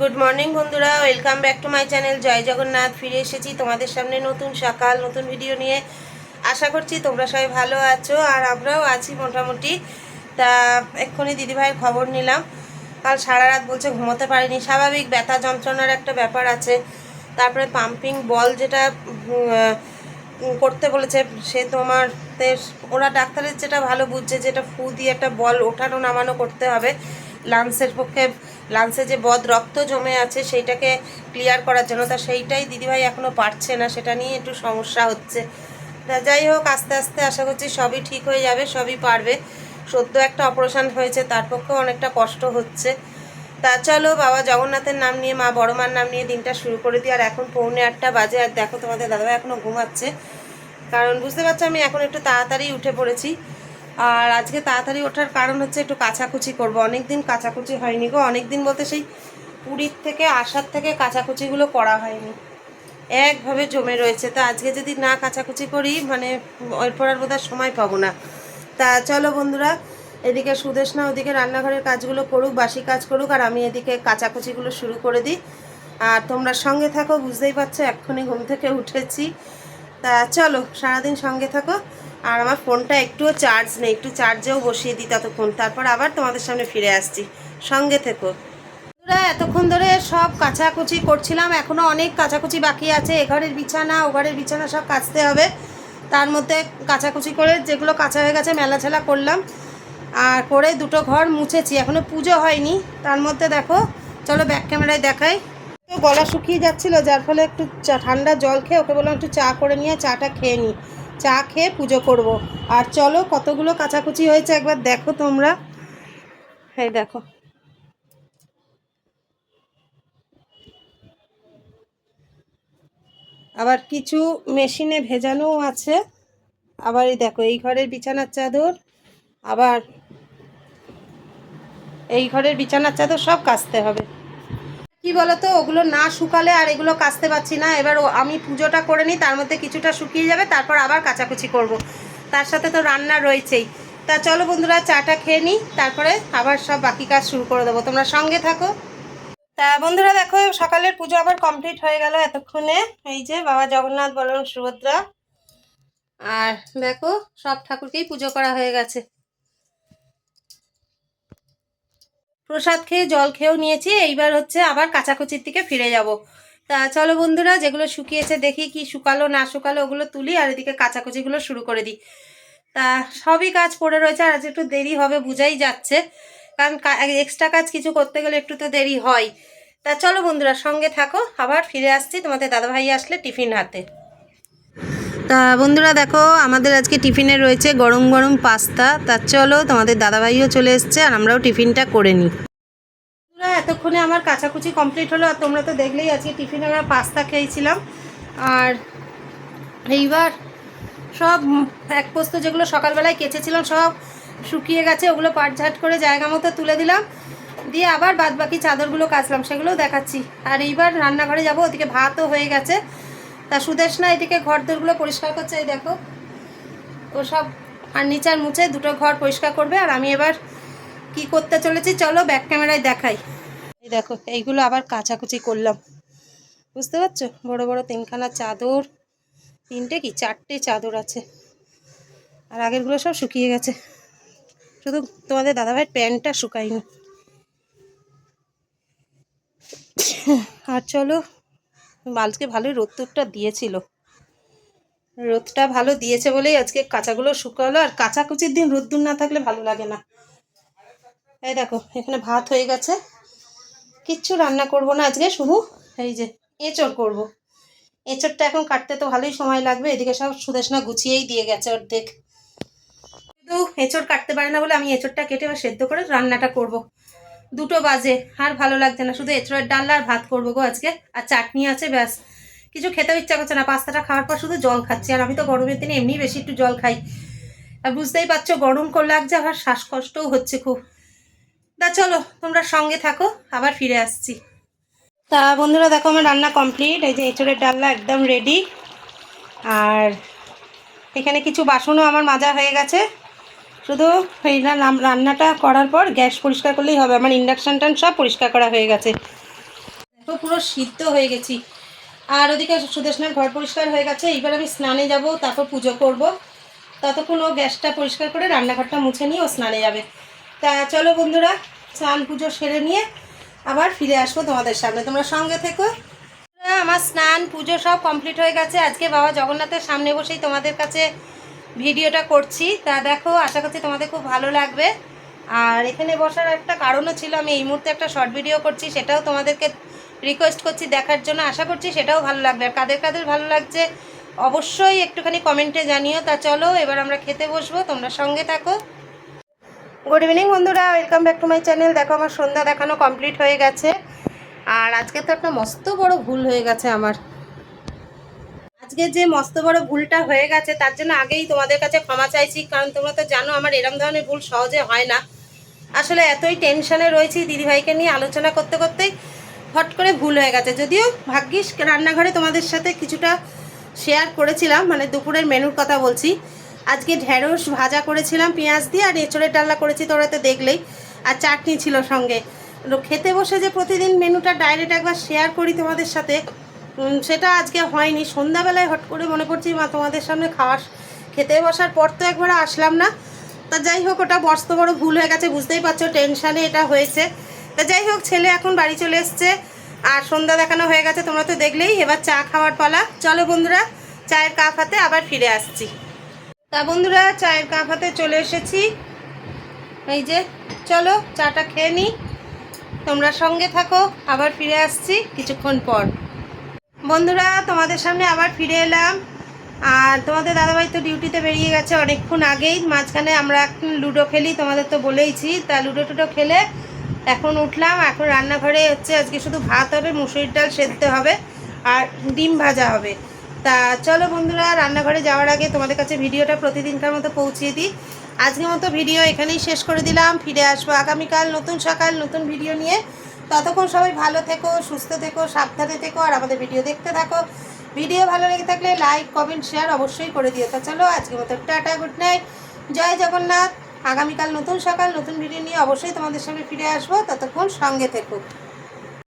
Good morning বন্ধুরা। Welcome back to my channel জয় জগন্নাথ। ফিরে এসেছি তোমাদের সামনে নতুন সকাল, নতুন ভিডিও নিয়ে। আশা করছি তোমরা সবাই ভালো আছো আর আমরাও আছি মোটামুটি। তা, এক্ষুনি দিদিভাইয়ের খবর নিলাম। কাল সারা রাত বলছে ঘুমোতে পারিনি। স্বাভাবিক ব্যথা যন্ত্রণার একটা ব্যাপার আছে। তারপরে পাম্পিং বল যেটা করতে বলেছে, সে তোমার ওরা ডাক্তারের যেটা ভালো বুঝছে, যেটা ফু দিয়ে একটা বল ওঠানো নামানো করতে হবে। লাংসের পক্ষে লাংসে যে বদ রক্ত জমে আছে, সেইটাকে ক্লিয়ার করার জন্য। তা সেইটাই দিদিভাই এখনও পারছে না, সেটা নিয়ে একটু সমস্যা হচ্ছে। যাই হোক, আস্তে আস্তে আশা করছি সবই ঠিক হয়ে যাবে, সবই পারবে। সদ্য একটা অপারেশন হয়েছে, তার পক্ষেও অনেকটা কষ্ট হচ্ছে। তা চলো, বাবা জগন্নাথের নাম নিয়ে, মা বড় মার নাম নিয়ে দিনটা শুরু করে দিই। আর এখন পৌনে আটটা বাজে, আর দেখো তোমাদের দাদাভাই এখনও ঘুমাচ্ছে। কারণ বুঝতে পারছ, আমি এখন একটু তাড়াতাড়ি উঠে পড়েছি। আর আজকে তাড়াতাড়ি ওঠার কারণ হচ্ছে একটু কাচাকুচি করব। অনেক দিন কাচাকুচি হয়নি গো। অনেক দিন বলতে সেই পুরীর থেকে, আসার থেকে কাচাকুচিগুলো করা হয়নি। একভাবে জমে রয়েছে। তা আজকে যদি না কাচাকুচি করি মানে এরপর আর বোধহয় সময় পাবো না। তা চলো বন্ধুরা, এদিকে সুদেশ না ওদিকে রান্নাঘরের কাজগুলো করুক, বাসি কাজ করুক, আর আমি এদিকে কাচাকুচিগুলো শুরু করে দিই। আর তোমরা সঙ্গে থাকো, বুঝতেই পারছ, এক্ষুনি ঘুম থেকে উঠেছি। তা চলো, সারাদিন সঙ্গে থাকো। আর আমার ফোনটা একটুও চার্জ নেই, একটু চার্জেও বসিয়ে দিই ততক্ষণ। তারপর আবার তোমাদের সামনে ফিরে আসছি। সঙ্গে থেকো। এতক্ষণ ধরে সব কাচাকুচি করছিলাম এখনও অনেক কাচাকুচি বাকি আছে। এঘরের বিছানা, ও ঘরের বিছানা সব কাচতে হবে। তার মধ্যে কাচাকুচি করে যেগুলো কাঁচা হয়ে গেছে মেলা ছেলা করলাম। আর করে দুটো ঘর মুছেছি এখনও পুজো হয়নি। তার মধ্যে দেখো, চলো ব্যাক ক্যামেরায় দেখাই। তো গলা শুকিয়ে যাচ্ছিল, যার ফলে একটু ঠান্ডা জল খেয়ে ওকে বললাম একটু চা করে নিয়ে, চাটা খেয়ে নিই চা খেয়ে পুজো করব। আর চলো, কতগুলো কাচাকুচি হয়েছে একবার দেখো তোমরা। এই দেখো। আবার কিছু মেশিনে ভেজানোও আছে। আবার এই দেখো, এই ঘরের বিছানার চাদর। আবার এই ঘরের বিছানার চাদর সব কাচতে হবে। কি বলতো, ওগুলো না শুকালে আর এগুলো কাচতে পারছি না। এবার আমি পুজোটা করে নিই, তার মধ্যে কিছুটা শুকিয়ে যাবে, তারপর আবার কাচাকুচি করব। তার সাথে তো রান্না রয়েছেই। তা চলো বন্ধুরা, চাটা খেয়ে নিই, তারপরে আবার সব বাকি কাজ শুরু করে দেবো। তোমরা সঙ্গে থাকো। তা বন্ধুরা, দেখো, সকালের পুজো আবার কমপ্লিট হয়ে গেল এতক্ষণে। এই যে বাবা জগন্নাথ বলরাম সুভদ্রা। আর দেখো, সব ঠাকুরকেই পুজো করা হয়ে গেছে। প্রসাদ খেয়ে জল খেয়েও নিয়েছি, এইবার হচ্ছে আবার কাচাকুচির দিকে ফিরে যাব। তা চলো বন্ধুরা, যেগুলো শুকিয়েছে দেখি কি শুকালো, না শুকালো, ওগুলো তুলি আর এদিকে কাচাকুচিগুলো শুরু করে দিই। তা সবই কাজ পড়ে রয়েছে আর আজ একটু দেরি হবে, বোঝাই যাচ্ছে। কারণ এক্সট্রা কাজ কিছু করতে গেলে একটু তো দেরি হয়। তা চলো বন্ধুরা, সঙ্গে থাকো, আবার ফিরে আসছি তোমাদের দাদাভাই আসলে টিফিন হাতে। তা বন্ধুরা দেখো, আমাদের আজকে টিফিনে রয়েছে গরম গরম পাস্তা। তা চলো, তোমাদের দাদাভাইও চলে এসছে আর আমরাও টিফিনটা করে নিই। বন্ধুরা, এতক্ষণে আমার কাচাকুচি কমপ্লিট হলো আর তোমরা তো দেখলেই আজকে টিফিনে আমরা পাস্তা খেয়েছিলাম। আর এইবার সব এক পোস্ত যেগুলো সকালবেলায় কেচেছিলাম, সব শুকিয়ে গেছে, ওগুলো পাটঝাট করে জায়গা মতো তুলে দিলাম। দিয়ে আবার বাদ বাকি চাদরগুলো কাচলাম, সেগুলোও দেখাচ্ছি। আর এইবার রান্নাঘরে যাব, ওদিকে ভাতও হয়ে গেছে। তা সুদেশ না এদিকে ঘর দোরগুলো পরিষ্কার করছে, এই দেখো। ও সব আর নিচার মুছে দুটো ঘর পরিষ্কার করবে, আর আমি এবার কি করতে চলেছি চলো ব্যাক ক্যামেরায় দেখাই। এই দেখো, এইগুলো আবার কাচাকুচি করলাম। বুঝতে পারছ? বড় বড় তিনখানা চাদর, তিনটে কি চারটে চাদর আছে। আর আগেরগুলো সব শুকিয়ে গেছে। শুধু তোমাদের দাদাভাইয়ের প্যান্টটা শুকায়নি। আর চলো আজকে ভালোই রোদ্দুরটা দিয়েছিল। রোদটা ভালো দিয়েছে বলেই আজকে কাঁচাগুলো শুকালো, আর কাঁচাকুচির দিন রোদ্দুর না থাকলে ভালো লাগে না। এই দেখো, এখানে ভাত হয়ে গেছে। কিচ্ছু রান্না করব না আজকে, শুধু এই যে এঁচড় করব। এঁচড়টা এখন কাটতে তো ভালোই সময় লাগবে, এদিকে সব সুদেশনা গুছিয়েই দিয়ে গেছে অর্ধেক। কিন্তু এঁচড় কাটতে পারে না বলে আমি এঁচড়টা কেটে সেদ্ধ করে রান্নাটা করব। দুটো বাজে, আর ভালো লাগছে না। শুধু এঁচড়ের ডাল আর ভাত করব গো আজকে। আর চাটনি আছে, ব্যাস। কিছু খেতেও ইচ্ছা করছে না। পাস্তাটা খাওয়ার পর শুধু জল খাচ্ছি। আর আমি তো গরমের দিনে এমনি বেশি একটু জল খাই। আর বুঝতেই পারছ, গরম করে লাগছে, আবার শ্বাসকষ্টও হচ্ছে খুব। তা চলো, তোমরা সঙ্গে থাকো, আবার ফিরে আসছি। তা বন্ধুরা, দেখো আমার রান্না কমপ্লিট। এই যে এঁচড়ের ডালনা একদম রেডি আর এখানে কিছু বাসনও আমার মাজা হয়ে গেছে। শুধু এই রান্নাটা করার পর গ্যাস পরিষ্কার করলেই হবে। আমার ইন্ডাকশান টান সব পরিষ্কার করা হয়ে গেছে। তো পুরো সিদ্ধ হয়ে গেছি। আর ওদিকে সুদেশনার ঘর পরিষ্কার হয়ে গেছে। এইবার আমি স্নানে যাব, তারপর পুজো করব। ততক্ষণ ও গ্যাসটা পরিষ্কার করে রান্নাঘরটা মুছে নিয়ে ও স্নানে যাবে। তা চলো বন্ধুরা, স্নান পুজো সেরে নিয়ে আবার ফিরে আসব তোমাদের সামনে। তোমরা সঙ্গে থেকো। আমার স্নান পুজো সব কমপ্লিট হয়ে গেছে। আজকে বাবা জগন্নাথের সামনে বসেই তোমাদের কাছে ভিডিওটা করছি। তা দেখো, আশা করছি তোমাদের খুব ভালো লাগবে। আর এখানে বসার একটা কারণও ছিল, আমি এই মুহূর্তে একটা শর্ট ভিডিও করছি, সেটাও তোমাদেরকে রিকোয়েস্ট করছি দেখার জন্য। আশা করছি সেটাও ভালো লাগবে। আর কাদের কাদের ভালো লাগছে, অবশ্যই একটুখানি কমেন্টে জানিও। তা চলো, এবার আমরা খেতে বসবো, তোমরা সঙ্গে থাকো। গুড ইভিনিং বন্ধুরা welcome back to my channel দেখো, আমার সন্ধ্যা দেখানো কমপ্লিট হয়ে গেছে। আর আজকে তো একটা মস্ত বড় ভুল হয়ে গেছে আমার। আজকে যে মস্ত বড় ভুলটা হয়ে গেছে, তার জন্য আগেই তোমাদের কাছে ক্ষমা চাইছি, কারণ তোমরা তো জানো আমার এরম ধরনের ভুল সহজে হয় না। আসলে এতই টেনশনে রয়েছি দিদিভাইকে নিয়ে আলোচনা করতে করতেই হট করে ভুল হয়ে গেছে। যদিও ভাগ্যিস রান্নাঘরে তোমাদের সাথে কিছুটা শেয়ার করেছিলাম মানে দুপুরের মেনুর কথা বলছি। আজকে ঢেঁড়স ভাজা করেছিলাম, পেঁয়াজ দিয়ে, আর এঁচড়ের ডালনা করেছি, তোরা তো দেখলেই। আর চাটনি ছিল সঙ্গে। খেতে বসে যে প্রতিদিন মেনুটা ডাইরেক্ট একবার শেয়ার করি তোমাদের সাথে সেটা আজকে হয়নি। সন্ধ্যাবেলায় হট করে মনে করছি মা তোমাদের সামনে খাওয়া খেতে বসার পর তো একবার আসলাম না। তা যাই হোক, ওটা মস্ত বড় ভুল হয়ে গেছে, বুঝতেই পারছ, টেনশানে এটা হয়েছে। তা যাই হোক, ছেলে এখন বাড়ি চলে এসছে আর সন্ধ্যা দেখানো হয়ে গেছে, তোমরা তো দেখলেই। এবার চা খাওয়ার পালা। চলো বন্ধুরা, চায়ের কাপ হাতে আবার ফিরে আসছি। তা বন্ধুরা, চায়ের কাপ হাতে চলে এসেছি। এই যে, চলো চাটা খেয়ে নিই তোমরা সঙ্গে থাকো, আবার ফিরে আসছি কিছুক্ষণ পর। বন্ধুরা, তোমাদের সামনে আবার ফিরে এলাম। আর তোমাদের দাদাভাই তো ডিউটিতে বেরিয়ে গেছে অনেকক্ষণ আগেই। মাঝখানে আমরা এখন লুডো খেলি, তোমাদের তো বলেইছি। তা লুডো টুডো খেলে এখন উঠলাম। এখন রান্নাঘরে হচ্ছে আজকে শুধু ভাত হবে, মুসুরির ডাল সেদ্ধ হবে আর ডিম ভাজা হবে। তা চলো বন্ধুরা, রান্নাঘরে যাওয়ার আগে তোমাদের কাছে ভিডিওটা প্রতিদিনকার মতো পৌঁছিয়ে দিই। আজকের মতো ভিডিও এখানেই শেষ করে দিলাম। ফিরে আসব আগামীকাল নতুন সকাল, নতুন ভিডিও নিয়ে। ততক্ষণ সবাই ভালো থেকো, সুস্থ থেকো, সাবধানে থেকো, আর আমাদের ভিডিও দেখতে থাকো। ভিডিও ভালো লেগে থাকলে লাইক কমেন্ট শেয়ার অবশ্যই করে দিও। তা চলো, আজকের মতো টাটা গুড নাইট জয় জগন্নাথ। আগামীকাল নতুন সকাল, নতুন ভিডিও নিয়ে অবশ্যই তোমাদের সঙ্গে ফিরে আসব। ততক্ষণ সঙ্গে থেকো।